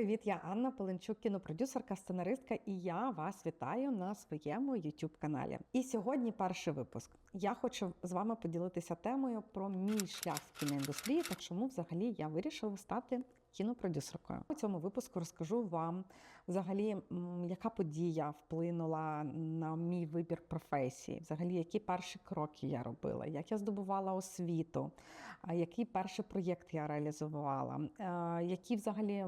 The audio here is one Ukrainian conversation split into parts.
привіт! Я Анна Поленчук, кінопродюсерка, сценаристка, і я вас вітаю на своєму youtube каналі. І сьогодні перший випуск. Я хочу з вами поділитися темою про мій шлях в кіноіндустрії та чому взагалі я вирішила стати кінопродюсеркою. У цьому випуску розкажу вам взагалі, яка подія вплинула на мій вибір професії, взагалі, які перші кроки я робила, як я здобувала освіту, який перший проєкт я реалізувала, які взагалі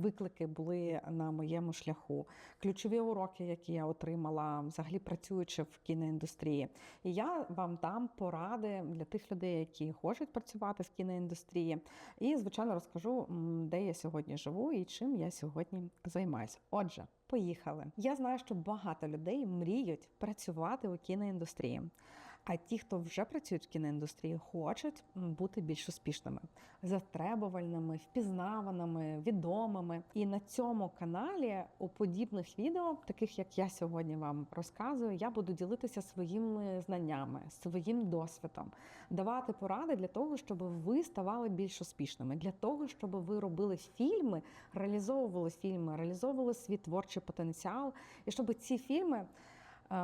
виклики були на моєму шляху, ключові уроки, які я отримала, взагалі працюючи в кіноіндустрії. І я вам дам поради для тих людей, які хочуть працювати в кіноіндустрії. І, звичайно, розкажу, де я сьогодні живу і чим я сьогодні займаюся. Отже. Поїхали. Я знаю, що багато людей мріють працювати у кіноіндустрії. А ті, хто вже працюють в кіноіндустрії, хочуть бути більш успішними, затребувальними, впізнаваними, відомими. І на цьому каналі у подібних відео, таких як я сьогодні вам розказую, я буду ділитися своїми знаннями, своїм досвідом, давати поради для того, щоб ви ставали більш успішними, для того, щоб ви робили фільми, реалізовували фільми, реалізовували свій творчий потенціал, і щоб ці фільми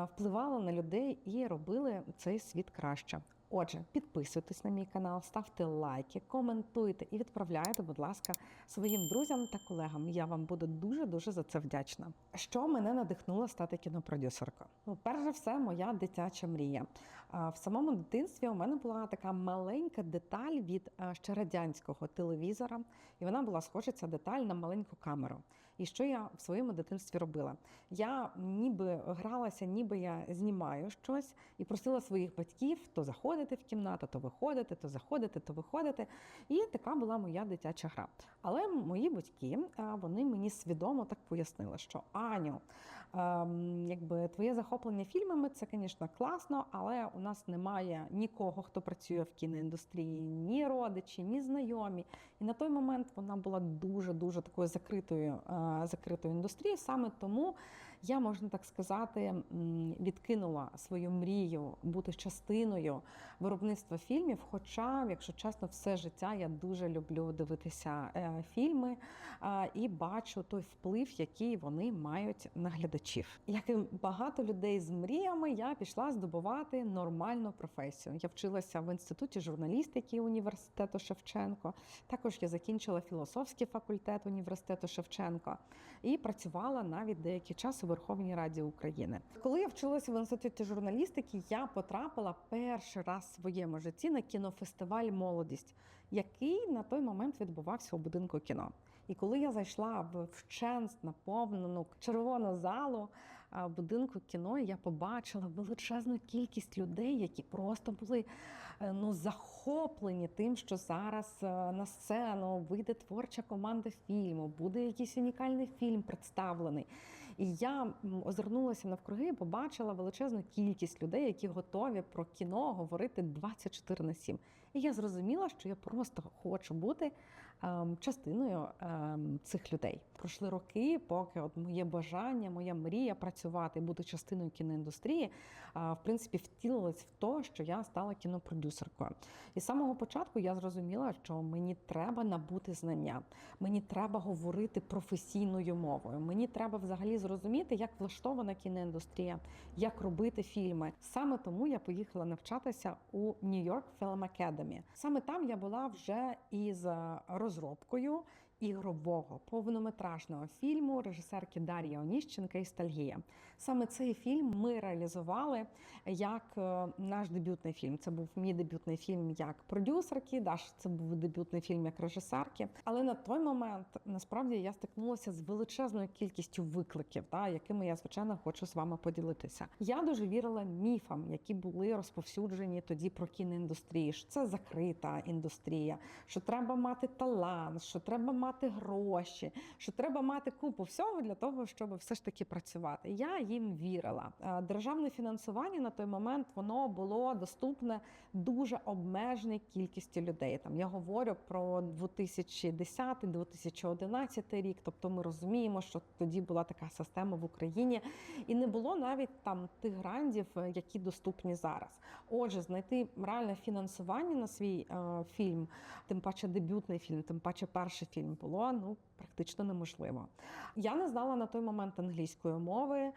впливали на людей і робили цей світ краще. Отже, підписуйтесь на мій канал, ставте лайки, коментуйте і відправляйте, будь ласка, своїм друзям та колегам. Я вам буду дуже дуже за це вдячна. Що мене надихнуло стати кінопродюсеркою? Ну, перш за все, моя дитяча мрія. А, В самому дитинстві у мене була така маленька деталь від ще радянського телевізора, і вона була схожа ця деталь на маленьку камеру. І що я в своєму дитинстві робила? Я ніби гралася, ніби я знімаю щось і просила своїх батьків то заходити в кімнату, то виходити, то заходити, то виходити. І така була моя дитяча гра. Але мої батьки вони мені свідомо так пояснили, що Аню, якби твоє захоплення фільмами це, звісно, класно, але у нас немає нікого, хто працює в кіноіндустрії, ні родичі, ні знайомі. І на той момент вона була дуже дуже такою закритою, е, закритою індустрією. Саме тому я, можна так сказати, відкинула свою мрію бути частиною виробництва фільмів. Хоча, якщо чесно, все життя я дуже люблю дивитися е, фільми і бачу той вплив, який вони мають на глядачів. Як і багато людей з мріями, я пішла здобувати нормальну професію. Я вчилася в інституті журналістики університету Шевченко. Також я закінчила філософський факультет університету Шевченко і працювала навіть деякий час у Верховній Раді України. Коли я вчилася в інституті журналістики, я потрапила перший раз в своєму житті на кінофестиваль Молодість, який на той момент відбувався у будинку кіно. І коли я зайшла в вченst наповнену червону залу будинку кіно, я побачила величезну кількість людей, які просто були е, ну, захоплені тим, що зараз е, на сцену вийде творча команда фільму, буде якийсь унікальний фільм представлений. І я озирнулася навкруги і побачила величезну кількість людей, які готові про кіно говорити 24 на 7. І я зрозуміла, що я просто хочу бути ем, частиною ем, цих людей. Пройшли роки, поки от моє бажання, моя мрія працювати, бути частиною кіноіндустрії, е, в принципі, втілилась в те, що я стала кінопродюсеркою. І з самого початку я зрозуміла, що мені треба набути знання, мені треба говорити професійною мовою. Мені треба взагалі зрозуміти, як влаштована кіноіндустрія, як робити фільми. Саме тому я поїхала навчатися у New York Film Academy. Саме там я була вже із е, розробкою ігрового повнометражного фільму режисерки Дар'ї Оніщенка «Істальгія». Саме цей фільм ми реалізували як е, наш дебютний фільм. Це був мій дебютний фільм як продюсерки. Даш це був дебютний фільм як режисерки. Але на той момент насправді я стикнулася з величезною кількістю викликів, та якими я звичайно хочу з вами поділитися. Я дуже вірила міфам, які були розповсюджені тоді про кіноіндустрію. що Це закрита індустрія, що треба мати талант, що треба мати гроші, що треба мати купу всього для того, щоб все ж таки працювати. Я їм вірила. Державне фінансування на той момент воно було доступне дуже обмеженій кількості людей. Там я говорю про 2010-2011 рік. Тобто ми розуміємо, що тоді була така система в Україні, і не було навіть там тих грантів, е, які доступні зараз. Отже, знайти реальне фінансування на свій е, фільм, тим паче дебютний фільм, тим паче перший фільм було ну практично неможливо. Я не знала на той момент англійської мови,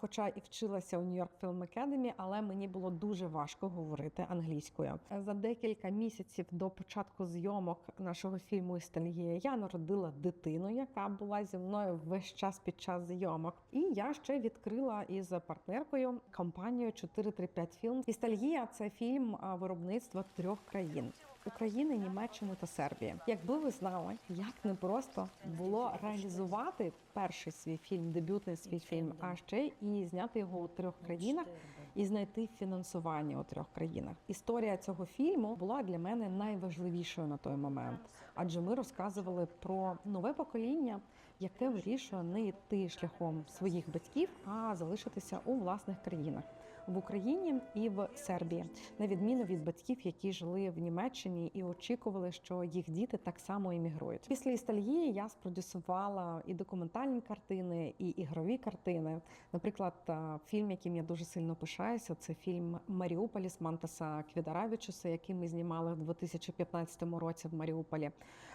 хоча і вчилася у York Film Academy, але мені було дуже важко говорити англійською. За декілька місяців до початку зйомок нашого фільму «Істальгія» я народила дитину, яка була зі мною весь час під час зйомок. І я ще відкрила із партнеркою компанію 435 Фільм. «Істальгія» – це фільм виробництва трьох країн. України, Німеччини та Сербії. Якби ви знали, як непросто було реалізувати перший свій фільм, дебютний свій фільм, а ще і зняти його у трьох країнах і знайти фінансування у трьох країнах. Історія цього фільму була для мене найважливішою на той момент, адже ми розказували про нове покоління, яке вирішує не йти шляхом своїх батьків, а залишитися у власних країнах. В Україні і в Сербії, на відміну від батьків, які жили в Німеччині і очікували, що їх діти так само іммігрують. Після істальгії я спродюсувала і документальні картини, і ігрові картини. Наприклад, фільм, яким я дуже сильно пишаюся, це фільм Маріуполіс Мантаса Квідаравічуса, який ми знімали в 2015 році в Маріуполі.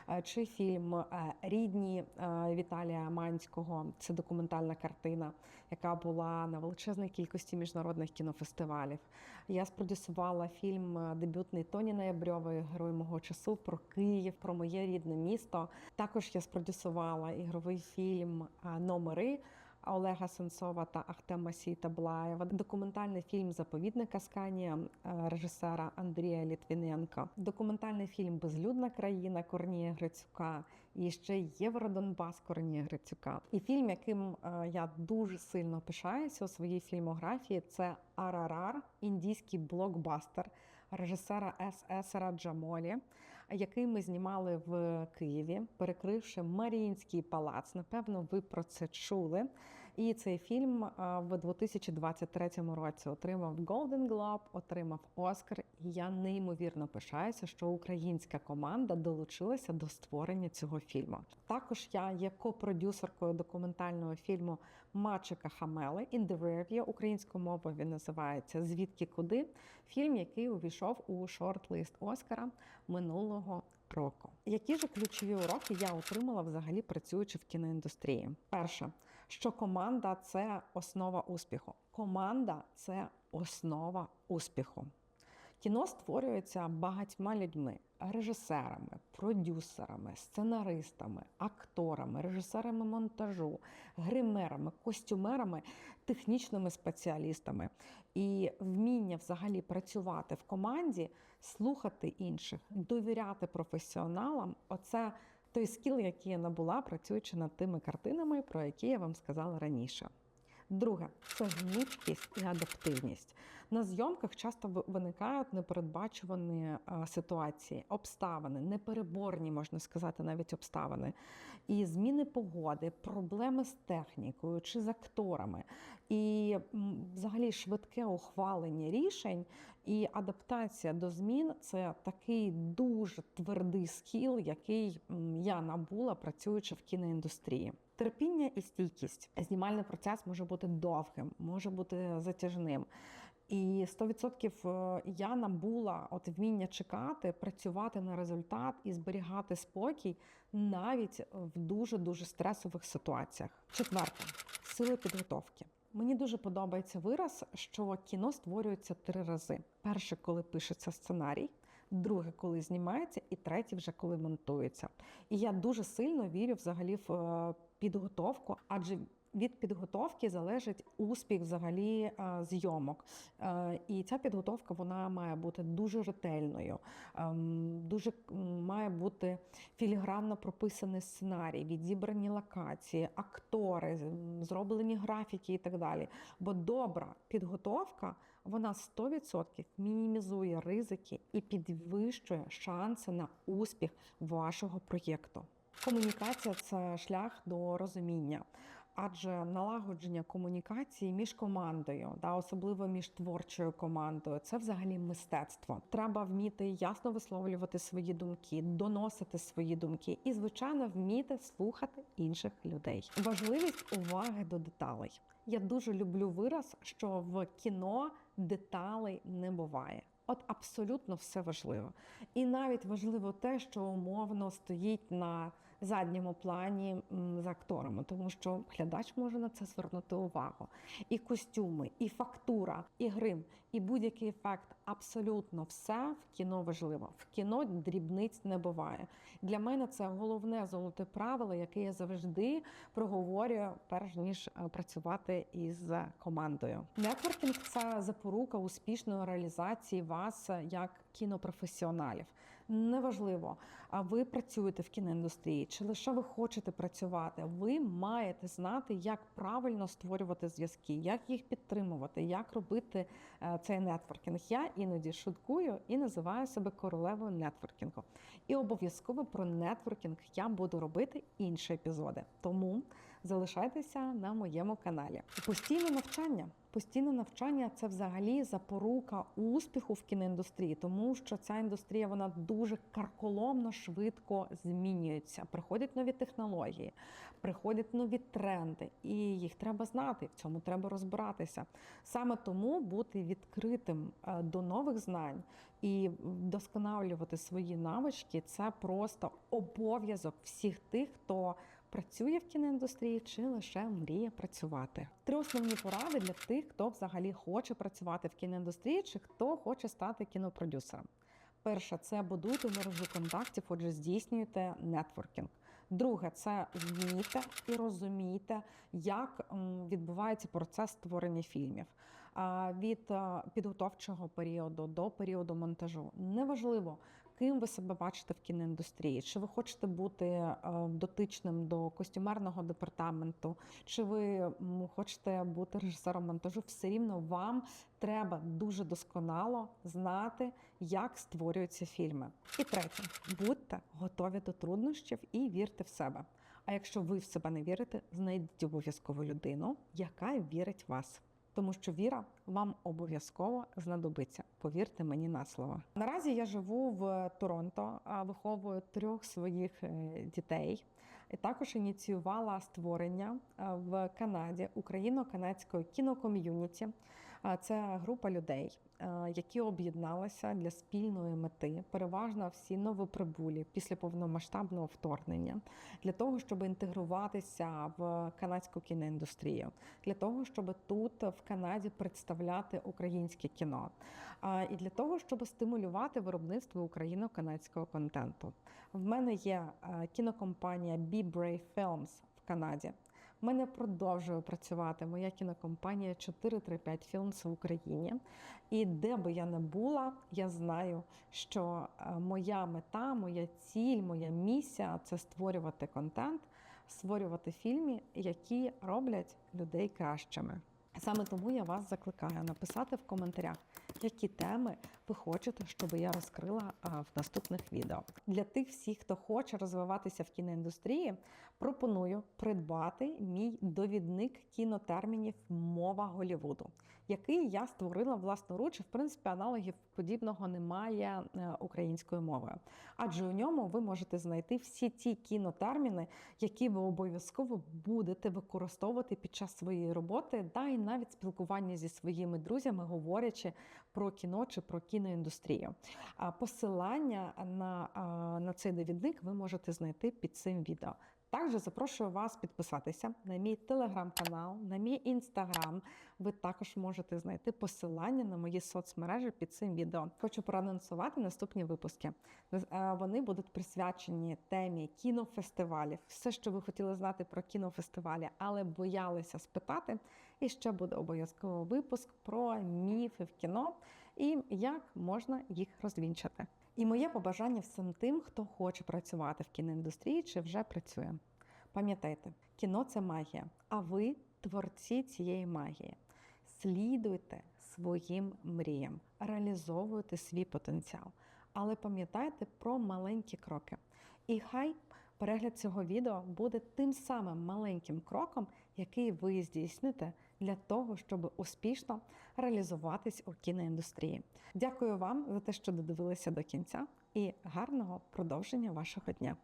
Е, Чи фільм е, Рідні е, Віталія Манського. Це документальна картина, яка була на величезній кількості міжнародних кінофестивалів. Я спродюсувала фільм е, дебютний Тоні Ноябрьової Герой мого часу про Київ, про моє рідне місто. Також я спродюсувала ігровий фільм е, Номери. Олега Сенцова та Ахтема Сітаблаєва, документальний фільм Заповідника Асканія е, режисера Андрія Літвіненка, документальний фільм Безлюдна країна Корнія Грицюка і ще Євродонбас Корнія Грицюка. І фільм, яким е, я дуже сильно пишаюся у своїй фільмографії, це Арарар, індійський блокбастер режисера С.С. Раджамолі, який ми знімали в Києві, перекривши Маріїнський палац. Напевно, ви про це чули. І цей фільм а, в 2023 році отримав Golden Globe, отримав Оскар. І я неймовірно пишаюся, що українська команда долучилася до створення цього фільму. Також я є копродюсеркою документального фільму Мачика Хамели «In the Rearview». Українською мовою він називається Звідки куди? Фільм, який увійшов у шорт-лист Оскара минулого року. Які ж ключові уроки я отримала взагалі працюючи в кіноіндустрії? Перше, що команда це основа успіху. Команда це основа успіху. Кіно створюється багатьма людьми: режисерами, продюсерами, сценаристами, акторами, режисерами монтажу, гримерами, костюмерами, технічними спеціалістами. І вміння взагалі працювати в команді, слухати інших, довіряти професіоналам оце той скіл, який я набула, працюючи над тими картинами, про які я вам сказала раніше. Друге це гнучкість і адаптивність. На зйомках часто виникають непередбачувані е, ситуації, обставини, непереборні, можна сказати, навіть обставини. І зміни погоди, проблеми з технікою чи з акторами, і взагалі швидке ухвалення рішень і адаптація до змін це такий дуже твердий скіл, який я набула працюючи в кіноіндустрії. Терпіння і стійкість. Знімальний процес може бути довгим, може бути затяжним. І 100% е, я набула от вміння чекати, працювати на результат і зберігати спокій навіть в дуже дуже стресових ситуаціях. Четверте сили підготовки. Мені дуже подобається вираз, що кіно створюється три рази: перше, коли пишеться сценарій. Друге, коли знімається, і третє, вже коли монтується. І я дуже сильно вірю взагалі в е, підготовку, адже від підготовки залежить успіх взагалі е, зйомок. Е, І ця підготовка вона має бути дуже ретельною, ем, дуже має бути філігранно прописаний сценарій, відібрані локації, актори, зроблені графіки і так далі. Бо добра підготовка вона 100% мінімізує ризики і підвищує шанси на успіх вашого проєкту. Комунікація це шлях до розуміння. Адже налагодження комунікації між командою, да, особливо між творчою командою, це взагалі мистецтво. Треба вміти ясно висловлювати свої думки, доносити свої думки і, звичайно, вміти слухати інших людей. Важливість уваги до деталей. Я дуже люблю вираз, що в кіно деталей не буває. От абсолютно все важливо. І навіть важливо те, що умовно стоїть на задньому плані з акторами, тому що глядач може на це звернути увагу. І костюми, і фактура, і грим, і будь-який ефект абсолютно все в кіно важливо. В кіно дрібниць не буває. Для мене це головне золоте правило, яке я завжди проговорюю, перш ніж е, працювати із командою. Нетворкінг це запорука успішної реалізації вас як кінопрофесіоналів. Неважливо, а ви працюєте в кіноіндустрії, чи лише ви хочете працювати. Ви маєте знати, як правильно створювати зв'язки, як їх підтримувати, як робити е, цей нетворкінг. Я іноді шуткую і називаю себе королевою нетворкінгу. І обов'язково про нетворкінг я буду робити інші епізоди. Тому залишайтеся на моєму каналі. Постійне навчання. Постійне навчання це взагалі запорука успіху в кіноіндустрії, тому що ця індустрія вона дуже карколомно швидко змінюється. Приходять нові технології, приходять нові тренди, і їх треба знати. В цьому треба розбиратися. Саме тому бути відкритим е, до нових знань і вдосконалювати свої навички це просто обов'язок всіх тих, хто працює в кіноіндустрії чи лише мріє працювати. Три основні поради для тих, хто взагалі хоче працювати в кіноіндустрії, чи хто хоче стати кінопродюсером. Перше, це будуйте мережу контактів, отже, здійснюєте нетворкінг. Друге, це вмійте і розумійте, як відбувається процес створення фільмів. Від підготовчого періоду до періоду монтажу. Неважливо, ким ви себе бачите в кіноіндустрії, чи ви хочете бути е, дотичним до костюмерного департаменту, чи ви хочете бути режисером монтажу, все рівно вам треба дуже досконало знати, як створюються фільми. І третє, будьте готові до труднощів і вірте в себе. А якщо ви в себе не вірите, знайдіть обов'язково людину, яка вірить в вас. Тому що віра вам обов'язково знадобиться. Повірте мені на слово. Наразі я живу в Торонто, а виховую трьох своїх е, дітей. І також ініціювала створення е, в Канаді україно-канадської кіноком'юніті. Це група людей, е, які об'єдналися для спільної мети, переважно всі новоприбулі після повномасштабного вторгнення, для того, щоб інтегруватися в канадську кіноіндустрію, для того, щоб тут в Канаді представляти українське кіно, і для того, щоб стимулювати виробництво україно-канадського контенту. В мене є е, кінокомпанія Be Brave Films в Канаді. Мене продовжує працювати моя кінокомпанія 435 Films в Україні. І де би я не була, я знаю, що е, моя мета, моя ціль, моя місія це створювати контент, створювати фільми, які роблять людей кращими. Саме тому я вас закликаю написати в коментарях, які теми ви хочете, щоб я розкрила в наступних відео. Для тих всіх, хто хоче розвиватися в кіноіндустрії, пропоную придбати мій довідник кінотермінів Мова Голівуду, який я створила власноруч. В принципі, аналогів подібного немає е, українською мовою. Адже у ньому ви можете знайти всі ті кінотерміни, які ви обов'язково будете використовувати під час своєї роботи, да і навіть спілкування зі своїми друзями, говорячи про кіно чи про кіноіндустрію. Посилання на, на цей довідник ви можете знайти під цим відео. Також запрошую вас підписатися на мій телеграм-канал, на мій інстаграм. Ви також можете знайти посилання на мої соцмережі під цим відео. Хочу проанонсувати наступні випуски. Вони будуть присвячені темі кінофестивалів. Все, що ви хотіли знати про кінофестивалі, але боялися спитати. І ще буде обов'язково випуск про міфи в кіно і як можна їх розвінчати. І моє побажання всім тим, хто хоче працювати в кіноіндустрії чи вже працює. Пам'ятайте, кіно це магія, а ви творці цієї магії. Слідуйте своїм мріям, реалізовуйте свій потенціал. Але пам'ятайте про маленькі кроки. І хай перегляд цього відео буде тим самим маленьким кроком, який ви здійсните для того, щоб успішно реалізуватись у кіноіндустрії. Дякую вам за те, що додивилися до кінця, і гарного продовження вашого дня.